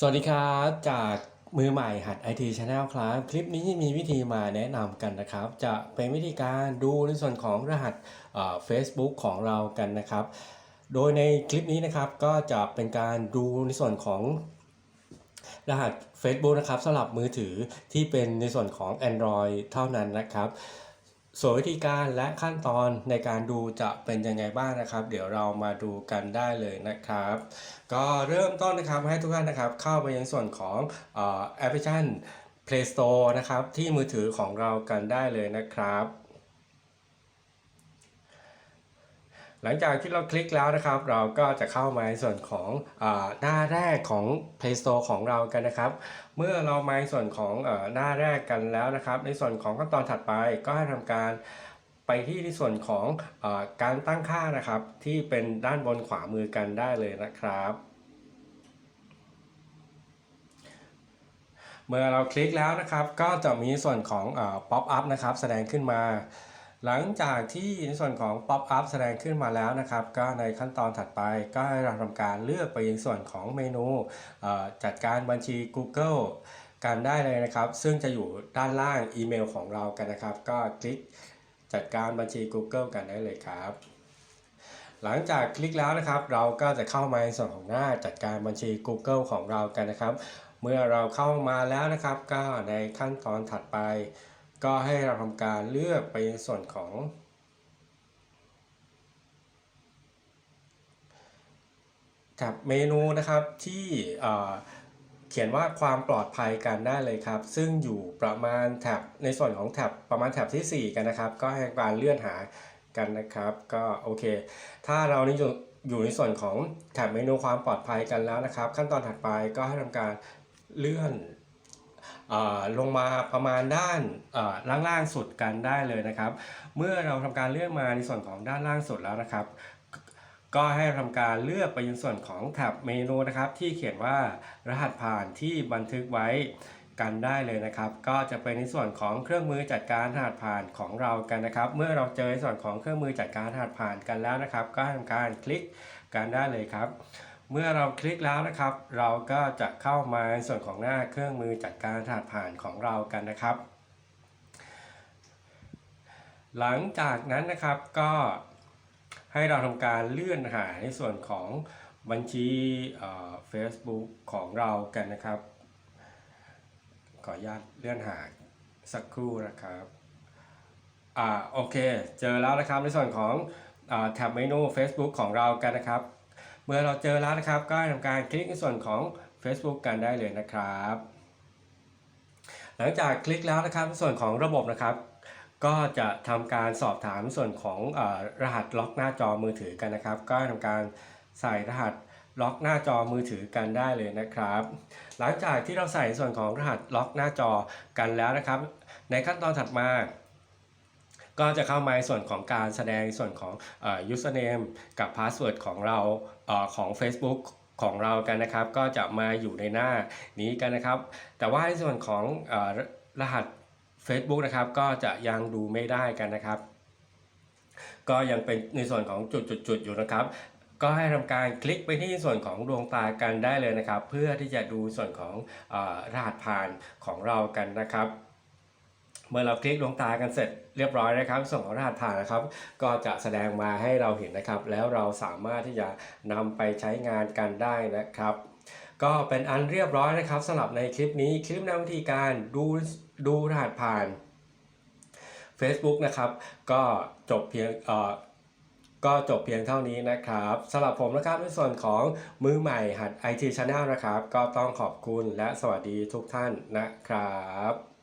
สวัสดีครับ จากมือใหม่หัด IT Channel ครับ คลิปนี้มีวิธีมาแนะนำกันนะครับ จะเป็นวิธีการดูในส่วนของรหัสเอ่อ Facebook ของเรากันนะครับ โดยในคลิปนี้นะครับก็จะเป็นการดูในส่วนของรหัส Facebook นะครับสำหรับมือถือที่เป็นในส่วนของ Android เท่านั้นนะครับ ส่วนวิธีการและขั้นตอนในการดูจะเป็นยังไงบ้างนะครับ เดี๋ยวเรามาดูกันได้เลยนะครับ ก็เริ่มต้นนะครับให้ทุกท่านนะครับ เข้าไปยังส่วนของแอปพลิเคชัน Play Store นะครับ ที่มือถือของเรากันได้เลยนะครับ หลังจากที่เราคลิกแล้วนะครับ เราก็จะเข้ามาในส่วนของอาหน้าแรกของ Play Store ของเรากันนะครับ เมื่อเรามาในส่วนของอหน้าแรกกันแล้วนะครับ ในส่วนของขั้นตอนถัดไปก็ให้ทำการไปที่ในส่วนของอการตั้งค่านะครับ ที่เป็นด้านบนขวามือกันได้เลยนะครับเมื่อเราคลิกแล้วนะครับ ก็จะมีส่วนของอ่อ pop up นะครับ แสดงขึ้นมา หลังจากที่ในส่วนของ pop up แสดงขึ้นมาแล้วนะครับ ก็ในขั้นตอนถัดไปก็ให้เราทำการเลือกไปยังส่วนของเมนูจัดการบัญชี Google กันได้เลยนะครับ ซึ่งจะอยู่ด้านล่างอีเมลของเรากันนะครับ ก็คลิกจัดการบัญชี Google กันได้เลยครับ หลังจากคลิกแล้วนะครับ เราก็จะเข้ามาในส่วนของหน้าจัดการบัญชี Google ของเรากันนะครับ เมื่อเราเข้ามาแล้วนะครับ ก็ในขั้นตอนถัดไป ก็ให้เราทำการเลือกไปในส่วนของ แท็บเมนูนะครับที่เขียนว่าความปลอดภัยกันได้เลยครับ ซึ่งอยู่ประมาณแท็บในส่วนของแท็บประมาณแท็บที่ 4 กันนะครับ ก็ให้การเลื่อนหากันนะครับ ก็โอเค ถ้าเรานี่อยู่ในส่วนของแท็บเมนูความปลอดภัยกันแล้วนะครับ ขั้นตอนถัดไปก็ให้ทำการเลื่อน ลงมาประมาณด้านอ่าล่างๆสุดกันได้เลยนะครับ เมื่อเราทำการเลื่อนมาในส่วนของด้านล่างสุดแล้วนะครับ ก็ให้ทำการเลือกไปยังส่วนของแท็บเมนูนะครับ ที่เขียนว่ารหัสผ่านที่บันทึกไว้กันได้เลยนะครับ ก็จะเป็นในส่วนของเครื่องมือจัดการรหัสผ่านของเรากันนะครับ เมื่อเราเจอในส่วนของเครื่องมือจัดการรหัสผ่านกันแล้วนะครับ ก็ทำการคลิกกันได้เลยครับ เมื่อเราคลิกแล้วนะครับ เราก็จะเข้ามาในส่วนของหน้าเครื่องมือจัดการรหัสผ่านของเรากันนะครับ หลังจากนั้นนะครับก็ให้เราทำการเลื่อนหาในส่วนของบัญชีเอ่อ Facebook ของเรากันนะครับ ขออนุญาตเลื่อนหาสักครู่นะครับอ่าโอเค เจอแล้วนะครับในส่วนของอแท็บเมนู Facebook ของเรากันนะครับ เมื่อเราเจอแล้วนะครับ ก็ทำการคลิกในส่วนของ Facebook กันได้เลยนะครับ หลังจากคลิกแล้วนะครับส่วนของระบบนะครับ ก็จะทำการสอบถามส่วนของอรหัสล็อกหน้าจอมือถือกันนะครับ ก็ทำการใส่รหัสล็อกหน้าจอมือถือกันได้เลยนะครับ หลังจากที่เราใส่ส่วนของรหัสล็อกหน้าจอกันแล้วนะครับ ในขั้นตอนถัดมา ก็จะเข้ามาในส่วนของการแสดงส่วนของอ่อ username กับ password ของเราอของ Facebook ของเรากันนะครับ ก็จะมาอยู่ในหน้านี้กันนะครับ แต่ว่าในส่วนของอรหัส Facebook นะครับ ก็จะยังดูไม่ได้กันนะครับ ก็ยังเป็นในส่วนของจุดๆอยู่นะครับก็ให้ทำการคลิกไปที่ส่วนของดวงตากันได้เลยนะครับ เพื่อที่จะดูส่วนของอรหัสผ่านของเรากันนะครับ เมื่อเราคลิกดวงตากันเสร็จเรียบร้อยนะครับ ส่งรหัสผ่านนะครับ ก็จะแสดงมาให้เราเห็นนะครับ แล้วเราสามารถที่จะนำไปใช้งานกันได้นะครับ ก็เป็นอันเรียบร้อยนะครับสำหรับในคลิปนี้คลิปแนววิธีการดูดูรหัสผ่าน Facebook นะครับ ก็จบเพียงเอ่อก็จบเพียงเท่านี้นะครับสำหรับผมนะครับในส่วนของมือใหม่หัด IT Channel นะครับ ก็ต้องขอบคุณและสวัสดีทุกท่านนะครับ